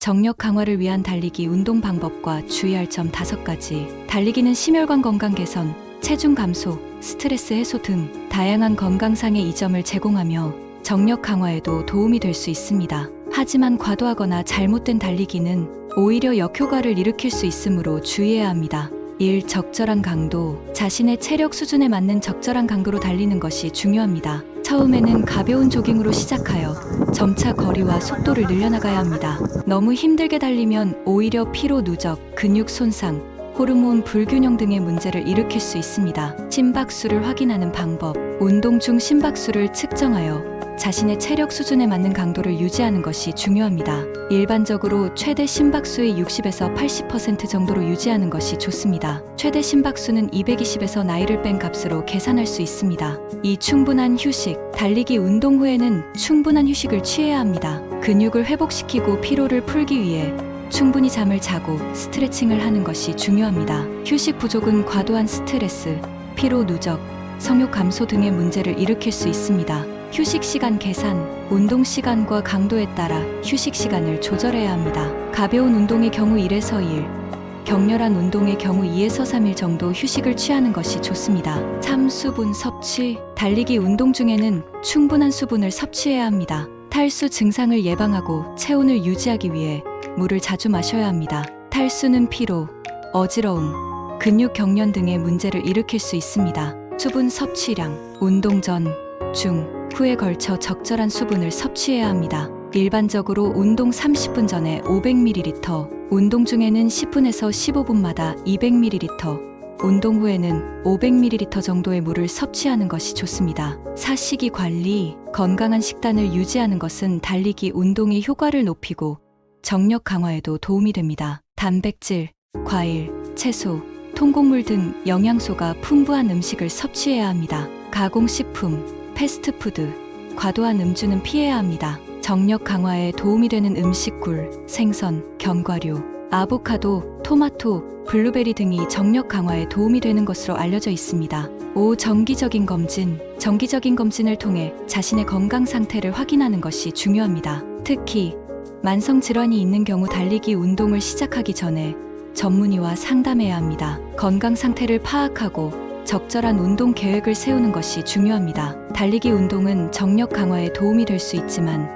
정력 강화를 위한 달리기 운동 방법과 주의할 점 5가지. 달리기는 심혈관 건강 개선, 체중 감소, 스트레스 해소 등 다양한 건강상의 이점을 제공하며 정력 강화에도 도움이 될 수 있습니다. 하지만 과도하거나 잘못된 달리기는 오히려 역효과를 일으킬 수 있으므로 주의해야 합니다. 1. 적절한 강도. 자신의 체력 수준에 맞는 적절한 강도로 달리는 것이 중요합니다. 처음에는 가벼운 조깅으로 시작하여 점차 거리와 속도를 늘려나가야 합니다. 너무 힘들게 달리면 오히려 피로 누적, 근육 손상, 호르몬 불균형 등의 문제를 일으킬 수 있습니다. 심박수를 확인하는 방법. 운동 중 심박수를 측정하여 자신의 체력 수준에 맞는 강도를 유지하는 것이 중요합니다. 일반적으로 최대 심박수의 60에서 80% 정도로 유지하는 것이 좋습니다. 최대 심박수는 220에서 나이를 뺀 값으로 계산할 수 있습니다. 이 충분한 휴식, 달리기 운동 후에는 충분한 휴식을 취해야 합니다. 근육을 회복시키고 피로를 풀기 위해 충분히 잠을 자고 스트레칭을 하는 것이 중요합니다. 휴식 부족은 과도한 스트레스, 피로 누적, 성욕 감소 등의 문제를 일으킬 수 있습니다. 휴식 시간 계산, 운동 시간과 강도에 따라 휴식 시간을 조절해야 합니다. 가벼운 운동의 경우 1에서 2일, 격렬한 운동의 경우 2에서 3일 정도 휴식을 취하는 것이 좋습니다. 참 수분 섭취, 달리기 운동 중에는 충분한 수분을 섭취해야 합니다. 탈수 증상을 예방하고 체온을 유지하기 위해 물을 자주 마셔야 합니다. 탈수는 피로, 어지러움, 근육 경련 등의 문제를 일으킬 수 있습니다. 수분 섭취량, 운동 전, 중, 후에 걸쳐 적절한 수분을 섭취해야 합니다. 일반적으로 운동 30분 전에 500ml, 운동 중에는 10분에서 15분마다 200ml, 운동 후에는 500ml 정도의 물을 섭취하는 것이 좋습니다. 사식이 관리, 건강한 식단을 유지하는 것은 달리기 운동의 효과를 높이고 정력 강화에도 도움이 됩니다. 단백질, 과일, 채소, 통곡물 등 영양소가 풍부한 음식을 섭취해야 합니다. 가공식품, 패스트푸드, 과도한 음주는 피해야 합니다. 정력 강화에 도움이 되는 음식굴, 생선, 견과류, 아보카도, 토마토, 블루베리 등이 정력 강화에 도움이 되는 것으로 알려져 있습니다. 5. 정기적인 검진. 정기적인 검진을 통해 자신의 건강 상태를 확인하는 것이 중요합니다. 특히 만성 질환이 있는 경우 달리기 운동을 시작하기 전에 전문의와 상담해야 합니다. 건강 상태를 파악하고 적절한 운동 계획을 세우는 것이 중요합니다. 달리기 운동은 정력 강화에 도움이 될 수 있지만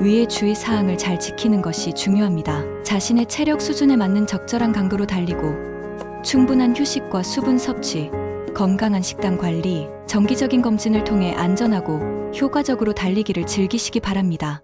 위의 주의 사항을 잘 지키는 것이 중요합니다. 자신의 체력 수준에 맞는 적절한 강도로 달리고 충분한 휴식과 수분 섭취, 건강한 식단 관리, 정기적인 검진을 통해 안전하고 효과적으로 달리기를 즐기시기 바랍니다.